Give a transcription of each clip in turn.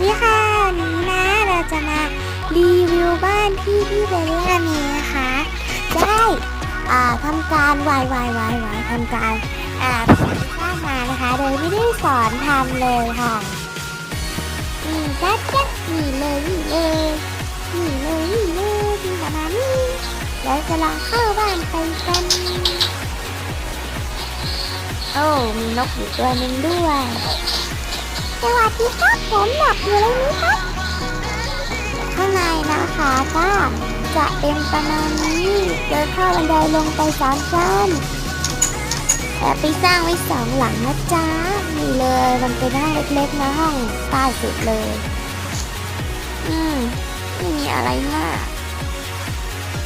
ดีค่ะวันนี้นะเราจะมารีวิวบ้านที่พี่เบลล่ามีนะคะได้อ่าทำการวายวายวายวายทำการอ่าสร้างมานะคะ โดยไม่ได้สอนทำเลยค่ะนี่จ้าจ้านี่เลยนี่เลยนี่เลยนี่เลยที่ประมาณนี้แล้วจะลองเข้าบ้านไปกันโอ้มีนกอยู่ตัวหนึ่งด้วย สวัสดีครับผมหลับอยู่เลยนี้ครับ ข้างในนะคะก็จะเป็นประมาณนี้เดินข้าบันไดลงไปสามชั้นแอบไปสร้างไว้สองหลังนะจ๊ะนี่เลยมันเป็นห้องเล็กๆนะห้องใต้สุดเลย อืมไม่มีอะไรมาก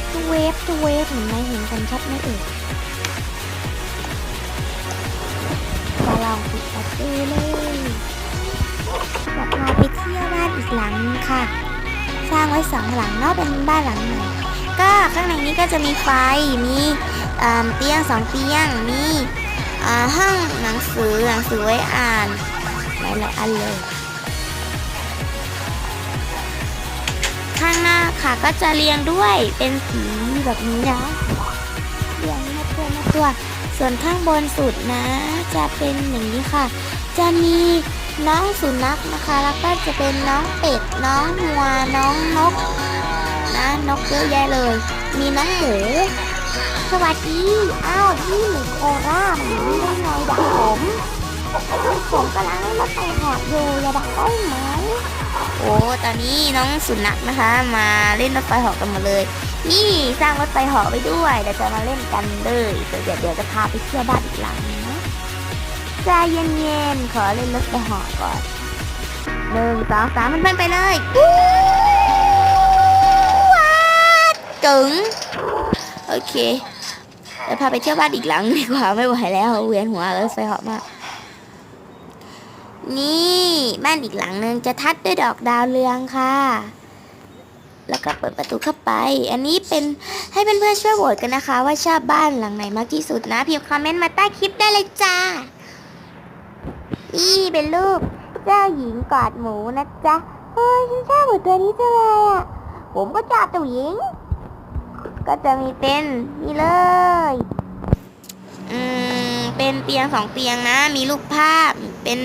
ทูเวฟทูเวฟเห็นไหมเห็นกันชัดไหมเอ่ยจะลองปิดประตูเลย ค่ะ สร้างไว้สองหลังเนาะเป็นบ้านหลังใหม่ก็ข้างในนี้ก็จะมีไฟ มีเตียงสองเตียง มีห้องหนังสือหนังสือไว้อ่านหลายๆอันเลย ข้างหน้าค่ะก็จะเรียงด้วยเป็นสีแบบนี้นะเรียงมาตัวมาตัว ส่วนข้างบนสุดนะ จะเป็นอย่างนี้ค่ะ จะมี น้องสุนัขนะคะ แล้วก็จะเป็นน้องเป็ด น้องวัว น้องนก นะนกเยอะแยะเลย มีน้องหมู สวัสดี อ้าวพี่หมูโคราชหนูได้ไงดักผมผมกำลังเล่นรถไฟหอบอยู่อย่าดักต้นไม้โอ้ตอนนี้น้องสุนัขนะคะ มาเล่นรถไฟหาะกันมาเลย นี่สร้างรถไฟหาะไปด้วยเดี๋ยวจะมาเล่นกันเลยเดี๋ยวเดี๋ยวจะพาไปเที่ยวบ้านอีกหลังนึง ใจเย็นๆ ขอเล่นรถไฟเหาะก่อนหนึ่งสองสามมันเป็นไปเลยว้าวจึงโอเคเดี๋ยวพาไปเที่ยวบ้านอีกหลังดีกว่าไม่ไหวแล้ว เวียนหัวรถไฟเหาะมาก นี่บ้านอีกหลังหนึ่งจะทัดด้วยดอกดาวเรืองค่ะ แล้วก็เปิดประตูเข้าไป อันนี้เป็นให้เพื่อนๆช่วยโหวตกันนะคะ ว่าชอบบ้านหลังไหนมากที่สุดนะพิมพ์คอมเมนต์มาใต้คลิปได้เลยจ้า นี่เป็นรูปเจ้าหญิงกอดหมูนะจ๊ะเฮ้ยฉันชอบหมูตัวนี้จังเลยอะ ผมก็ชอบเจ้าหญิง ก็จะมีเป็นนี่เลย อืม เป็นเตียงสองเตียงนะ มีรูปภาพ เป็น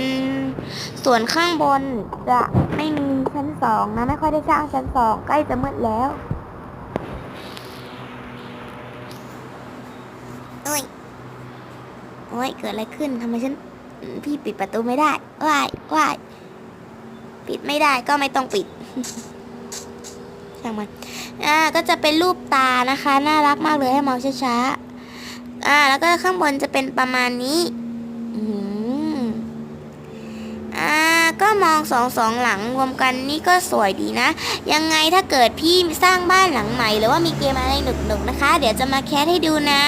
ส่วนข้างบนจะไม่มีชั้นสองนะ ไม่ค่อยได้สร้างชั้นสองใกล้จะมืดแล้วโอ้ยโอ้ยเกิดอะไรขึ้นทำไมฉัน พี่ปิดประตูไม่ได้ว้ายว้ายปิดไม่ได้ก็ไม่ต้องปิดช่างมันอ่าก็จะเป็นรูปตานะคะ น่ารักมากเลยให้มองช้าๆอ่า แล้วก็ข้างบนจะเป็นประมาณนี้อืมอ่าก็มองสองสองหลังรวมกันนี่ก็สวยดีนะ ยังไงถ้าเกิดพี่สร้างบ้านหลังใหม่ หรือว่ามีเกมอะไรหนุกๆนะคะ เดี๋ยวจะมาแคสให้ดูนะ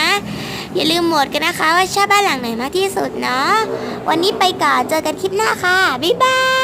อย่าลืมโหวตกันนะคะ ว่าชอบบ้านหลังไหนมากที่สุดเนาะวันนี้ไปก่อนเจอกันคลิปหน้าค่ะ บ๊ายบาย